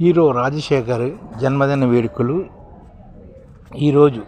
Hero Rajasekhar జన్మదిన వేడుకలు ఈరోజు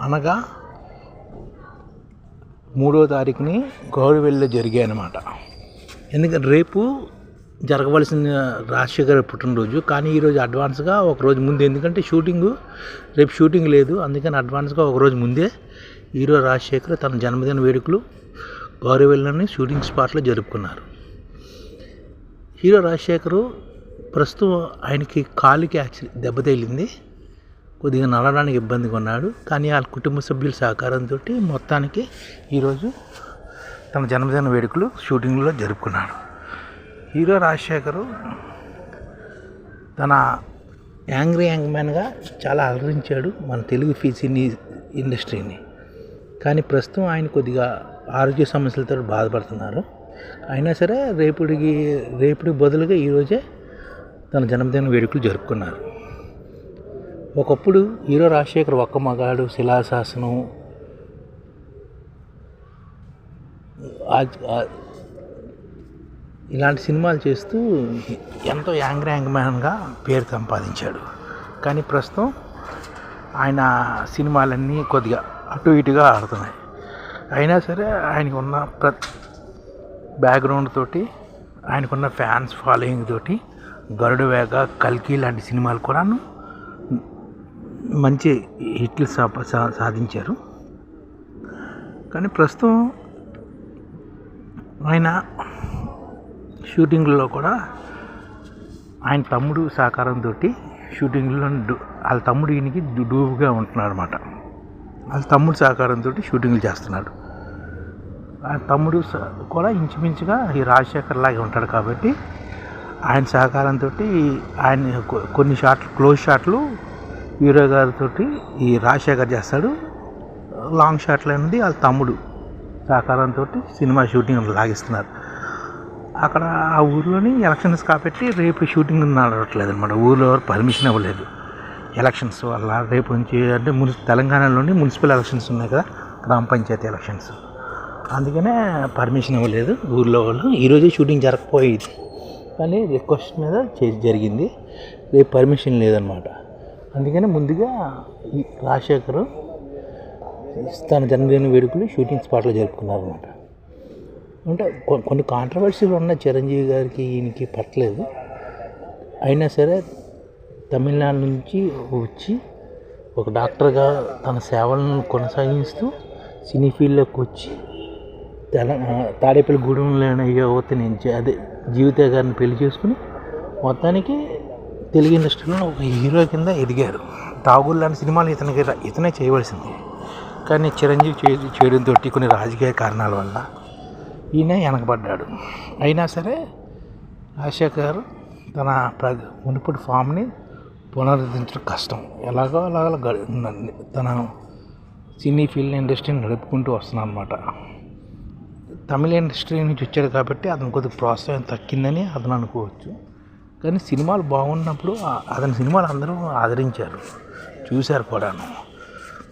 అనగా మూడో తారీఖుని గౌరవెల్లిలో జరిగాయి అన్నమాట ఎందుకంటే రేపు జరగవలసిన రాజశేఖర్ పుట్టినరోజు కానీ ఈరోజు అడ్వాన్స్గా ఒక రోజు ముందు ఎందుకంటే షూటింగు రేపు షూటింగ్ లేదు అందుకని అడ్వాన్స్గా ఒక రోజు ముందే హీరో రాజశేఖర్ తన జన్మదిన వేడుకలు గౌరవెల్లిలోని షూటింగ్ స్పాట్లో జరుపుకున్నారు. హీరో రాజశేఖరు ప్రస్తుతం ఆయనకి కాలుకి యాక్సిడెంట్ దెబ్బ తగిలింది. కొద్దిగా నడవడానికి ఇబ్బందిగా ఉన్నాడు కానీ వాళ్ళ కుటుంబ సభ్యుల సహకారంతో మొత్తానికి ఈరోజు తన జన్మదిన వేడుకలు షూటింగ్లో జరుపుకున్నాడు. హీరో రాజశేఖరు తన యాంగ్రీ యాంగ్ మ్యాన్గా చాలా అలరించాడు మన తెలుగు ఫీ సినీ ఇండస్ట్రీని. కానీ ప్రస్తుతం ఆయన కొద్దిగా ఆరోగ్య సమస్యలతో బాధపడుతున్నారు. అయినా సరే రేపుడికి రేపుడి బదులుగా ఈరోజే తన జన్మదిన వేడుకలు జరుపుకున్నారు. ఒకప్పుడు హీరో రాజశేఖర్ ఒక్క మగాడు శిలాశాసనం ఇలాంటి సినిమాలు చేస్తూ ఎంతో యాంగ్ యాంగ్ మ్యాన్గా పేరు సంపాదించాడు. కానీ ప్రస్తుతం ఆయన సినిమాలన్నీ కొద్దిగా అటు ఇటుగా ఆడుతున్నాయి. అయినా సరే ఆయనకు ఉన్న ప్ర బ్యాక్గ్రౌండ్ తోటి ఆయనకున్న ఫ్యాన్స్ ఫాలోయింగ్ తోటి గరుడ వేగ కల్కి లాంటి సినిమాలు కూడాను మంచి హిట్లు సా సా- సాధించారు. కానీ ప్రస్తుతం ఆయన షూటింగ్లో కూడా ఆయన తమ్ముడు సహకారంతో షూటింగ్లో వాళ్ళ తమ్ముడు ఈయనకి డూబుగా ఉంటున్నాడు అనమాట వాళ్ళ తమ్ముడు సహకారంతో షూటింగ్లు చేస్తున్నాడు. ఆ తమ్ముడు కూడా ఇంచుమించుగా ఈ రాజశేఖర్ లాగే ఉంటాడు కాబట్టి ఆయన సహకారంతో ఆయన కొన్ని షాట్లు క్లోజ్ షాట్లు హీరో గారితో ఈ రాజశేఖర్ చేస్తాడు. లాంగ్ షాట్లు అనేది వాళ్ళ తమ్ముడు సహకారంతో సినిమా షూటింగ్ లాగిస్తున్నారు. అక్కడ ఆ ఊర్లోని ఎలక్షన్స్ కాబట్టి రేపు షూటింగ్ నడవట్లేదు అనమాట ఊర్లో ఎవరు పర్మిషన్ ఇవ్వలేదు. ఎలక్షన్స్ వల్ల రేపు నుంచి అంటే మున్సి తెలంగాణలోని మున్సిపల్ ఎలక్షన్స్ ఉన్నాయి కదా గ్రామ పంచాయతీ ఎలక్షన్స్. అందుకనే పర్మిషన్ ఇవ్వలేదు ఊర్లో వాళ్ళు. ఈరోజే షూటింగ్ జరగకపోయేది. కానీ రిక్వెస్ట్ మీద చేసి జరిగింది. రేపు పర్మిషన్ లేదనమాట అందుకని ముందుగా ఈ రాజశేఖర్ తన జన్మదిన వేడుకలు షూటింగ్ స్పాట్లో జరుపుకున్నారనమాట అంటే కొన్ని కాంట్రవర్సీలు ఉన్న చిరంజీవి గారికి ఈయనకి పట్టలేదు. అయినా సరే తమిళనాడు నుంచి వచ్చి ఒక డాక్టర్గా తన సేవలను కొనసాగిస్తూ సినీ ఫీల్డ్లోకి వచ్చి తెల తాడేపల్లి గూడెంలోని యువతిని జ- అదే జీవిత గారిని పెళ్ళి చేసుకుని మొత్తానికి తెలుగు ఇండస్ట్రీలో ఒక హీరో కింద ఎదిగారు. తాగులు లాంటి సినిమాలు ఇతనికి ఇతనే చేయవలసింది. కానీ చిరంజీవి చే చేయడంతో కొన్ని రాజకీయ కారణాల వల్ల ఈయన వెనకబడ్డాడు. అయినా సరే రాజశేఖర్ తన ప్ర మునుపటి ఫామ్ని పునరుద్ధరించడం కష్టం. ఎలాగో అలాగ గ- తన సినీ ఫిల్మ్ ఇండస్ట్రీని నడుపుకుంటూ వస్తున్నాను అనమాట తమిళ ఇండస్ట్రీ నుంచి వచ్చాడు కాబట్టి అతను కొద్దిగా ప్రోత్సాహం తగ్గిందని అతను అనుకోవచ్చు. కానీ సినిమాలు బాగున్నప్పుడు అతని సినిమాలు అందరూ ఆదరించారు. చూశారు కూడాను.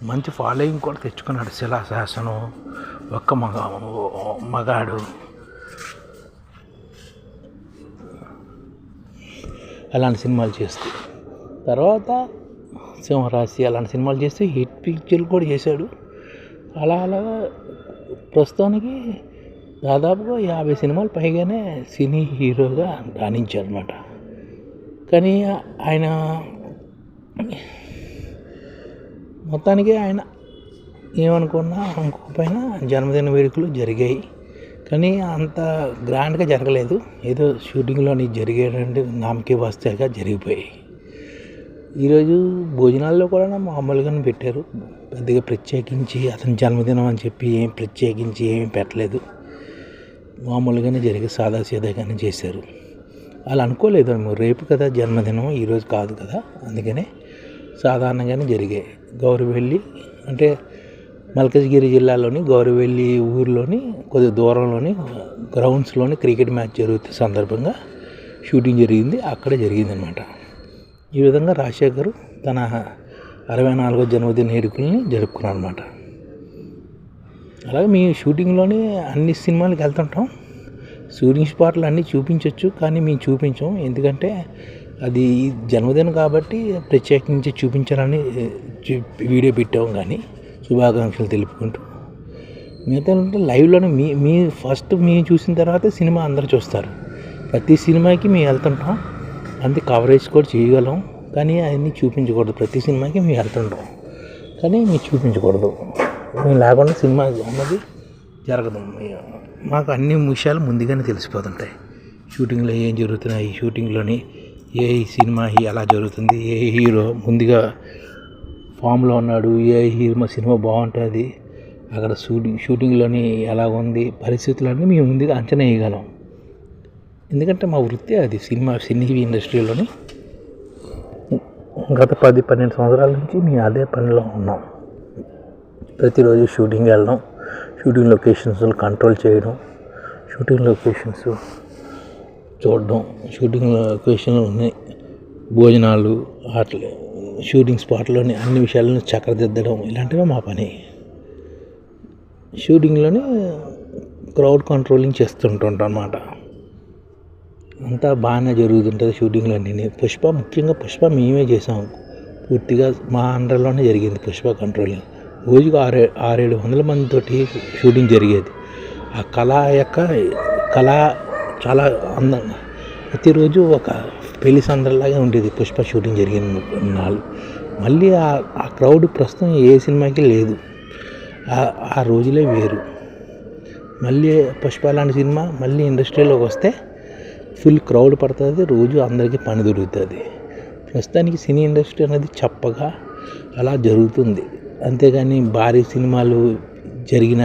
మంచి ఫాలోయింగ్ కూడా తెచ్చుకున్నాడు శిలాశాసనం ఒక్క మగ మగాడు. అలాంటి సినిమాలు చేస్తూ. తర్వాత సింహరాశి అలాంటి సినిమాలు చేస్తే హిట్ పిక్చర్లు కూడా చేశాడు. అలా అలా ప్రస్తుతానికి దాదాపుగా యాభై సినిమాలు పైగానే సినీ హీరోగా రాణించాడు అనమాట కానీ ఆయన మొత్తానికి ఆయన ఏమనుకున్నా అనుకోకపోయినా జన్మదిన వేడుకలు జరిగాయి. కానీ అంత గ్రాండ్గా జరగలేదు. ఏదో షూటింగ్లోని జరిగేటువంటి నామకే వస్తేగా జరిగిపోయాయి. ఈరోజు భోజనాల్లో కూడా మామూలుగానే పెట్టారు. పెద్దగా ప్రత్యేకించి అతని జన్మదినం అని చెప్పి ఏం ప్రత్యేకించి ఏమీ పెట్టలేదు. మామూలుగానే జరిగే సాదాసీదాగానే చేశారు. వాళ్ళు అనుకోలేదు మేము. రేపు కదా జన్మదినం ఈరోజు కాదు కదా. అందుకనే సాధారణంగానే జరిగాయి గౌరవెల్లి అంటే మల్కజ్గిరి జిల్లాలోని గౌరవెల్లి ఊరిలోని కొద్ది దూరంలోని గ్రౌండ్స్లోని క్రికెట్ మ్యాచ్ జరుగుతున్న సందర్భంగా షూటింగ్ జరిగింది. అక్కడే జరిగిందనమాట ఈ విధంగా రాజశేఖర్ తన అరవై నాలుగో జన్మదిన వేడుకల్ని జరుపుకున్నారన్నమాట. అలాగే మీ షూటింగ్లోనే అన్ని సినిమాలకు వెళ్తుంటాం. షూటింగ్ స్పాట్లు అన్నీ చూపించవచ్చు కానీ మేము చూపించాం. ఎందుకంటే అది జన్మదినం కాబట్టి ప్రత్యేకించి చూపించాలని వీడియో పెట్టాం కానీ శుభాకాంక్షలు తెలుపుకుంటూ. మిగతా అంటే లైవ్లోనే మీ మీ ఫస్ట్ మేము చూసిన తర్వాత సినిమా అందరు చూస్తారు. ప్రతి సినిమాకి మేము వెళ్తుంటాం. అంతే కవరేజ్ కూడా చేయగలం. కానీ అవన్నీ చూపించకూడదు. ప్రతి సినిమాకి మేము వెళ్తుంటాం. కానీ మేము చూపించకూడదు. మేము లేకుండా సినిమా ఉన్నది జరగదు. మాకు అన్ని విషయాలు ముందుగానే తెలిసిపోతుంటాయి. షూటింగ్లో ఏం జరుగుతున్నాయి? షూటింగ్లోని ఏ సినిమా ఎలా జరుగుతుంది? ఏ హీరో ముందుగా ఫామ్లో ఉన్నాడు? ఏ హీరో సినిమా బాగుంటుంది? అక్కడ షూటింగ్ షూటింగ్లోని ఎలా ఉంది? పరిస్థితులన్నీ మేము ముందుగా అంచనా వేయగలం. ఎందుకంటే మా వృత్తి అది సినిమా సినీ ఇండస్ట్రీలోని గత పది పన్నెండు సంవత్సరాల నుంచి మేము అదే పనిలో ఉన్నాం. ప్రతిరోజు షూటింగ్ వెళ్ళడం షూటింగ్ లొకేషన్స్ కంట్రోల్ చేయడం షూటింగ్ లొకేషన్స్ చూడడం షూటింగ్ లొకేషన్లో ఉన్నాయి భోజనాలు అట్లా షూటింగ్ స్పాట్లోని అన్ని విషయాలను చక్కదిద్దడం ఇలాంటివి మా పని. షూటింగ్లోనే క్రౌడ్ కంట్రోలింగ్ చేస్తుంటుంటాం అన్నమాట అంతా బాగానే జరుగుతుంటుంది షూటింగ్లో నేను పుష్ప ముఖ్యంగా పుష్ప మేమే చేసాం. పూర్తిగా మా అండర్లోనే జరిగింది పుష్ప కంట్రోలింగ్. రోజుకు ఆరే ఆరేడు వందల మందితోటి షూటింగ్ జరిగేది. ఆ కళ యొక్క కళ చాలా అందంగా ప్రతిరోజు ఒక పెళ్ళి సందర్లాగా ఉండేది. పుష్ప షూటింగ్ జరిగిన నాళ్ళు మళ్ళీ ఆ- ఆ క్రౌడ్ ప్రస్తుతం ఏ సినిమాకి లేదు. ఆ- ఆ రోజులే వేరు. మళ్ళీ పుష్ప లాంటి సినిమా మళ్ళీ ఇండస్ట్రీలోకి వస్తే ఫుల్ క్రౌడ్ పడుతుంది. రోజు అందరికీ పని దొరుకుతుంది. ప్రస్తుతానికి సినీ ఇండస్ట్రీ అనేది చప్పగా అలా జరుగుతుంది. అంతేగాని భారీ సినిమాలు జరిగిన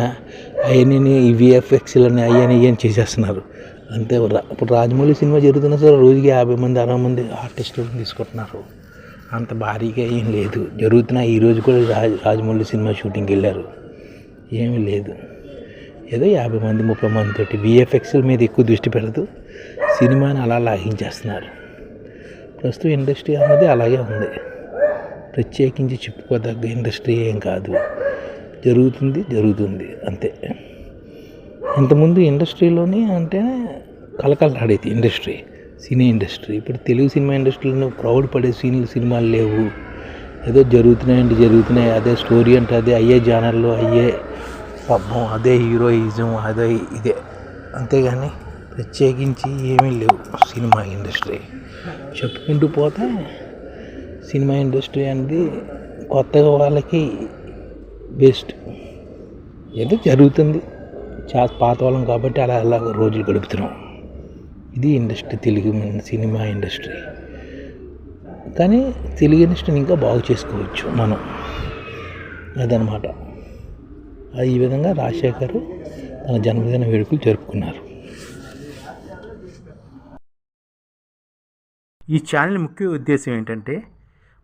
అవన్నీ ఈ విఎఫ్ఎక్స్లని అవన్నీ ఏం చేసేస్తున్నారు. అంతే రా- ఇప్పుడు రాజమౌళి సినిమా జరుగుతున్నా సరే రోజుకి యాభై మంది అరవై మంది ఆర్టిస్టులు తీసుకుంటున్నారు. అంత భారీగా ఏం లేదు. జరుగుతున్న ఈరోజు కూడా రాజ్ రాజమౌళి సినిమా షూటింగ్కి వెళ్ళారు. ఏమీ లేదు. ఏదో యాభై మంది ముప్పై మంది తోటి విఎఫ్ఎక్స్ల మీద ఎక్కువ దృష్టి పెడదు. సినిమాని అలా లాగించేస్తున్నారు. ప్రస్తుతం ఇండస్ట్రీ అన్నది అలాగే ఉంది. ప్రత్యేకించి చెప్పుకోదగ్గ ఇండస్ట్రీ ఏం కాదు. జరుగుతుంది జరుగుతుంది అంతే. ఇంతకుముందు ఇండస్ట్రీలోని అంటే కలకలాడేది ఇండస్ట్రీ సినీ ఇండస్ట్రీ. ఇప్పుడు తెలుగు సినిమా ఇండస్ట్రీలో ప్రౌడ్ పడే సీన్లు సినిమాలు లేవు. ఏదో జరుగుతున్నాయంటే జరుగుతున్నాయి. అదే స్టోరీ అంటే అదే అయ్యే జానర్లు అయ్యే పబ్బం అదే హీరోయిజం అదే ఇదే. అంతేగాని ప్రత్యేకించి ఏమీ లేవు సినిమా ఇండస్ట్రీ. చెప్పుకుంటూ పోతే సినిమా ఇండస్ట్రీ అనేది కొత్తగా వాళ్ళకి బెస్ట్. ఏదో జరుగుతుంది. చా పాత వాళ్ళం కాబట్టి అలా అలా రోజులు గడుపుతున్నాం. ఇది ఇండస్ట్రీ తెలుగు సినిమా ఇండస్ట్రీ. కానీ తెలుగు ఇండస్ట్రీని ఇంకా బాగు చేసుకోవచ్చు మనం. అదనమాట. అది ఈ విధంగా రాజశేఖర్ తన జన్మదిన వేడుకలు జరుపుకున్నారు. ఈ ఛానల్ ముఖ్య ఉద్దేశం ఏంటంటే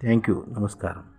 Thank you. నమస్కారం.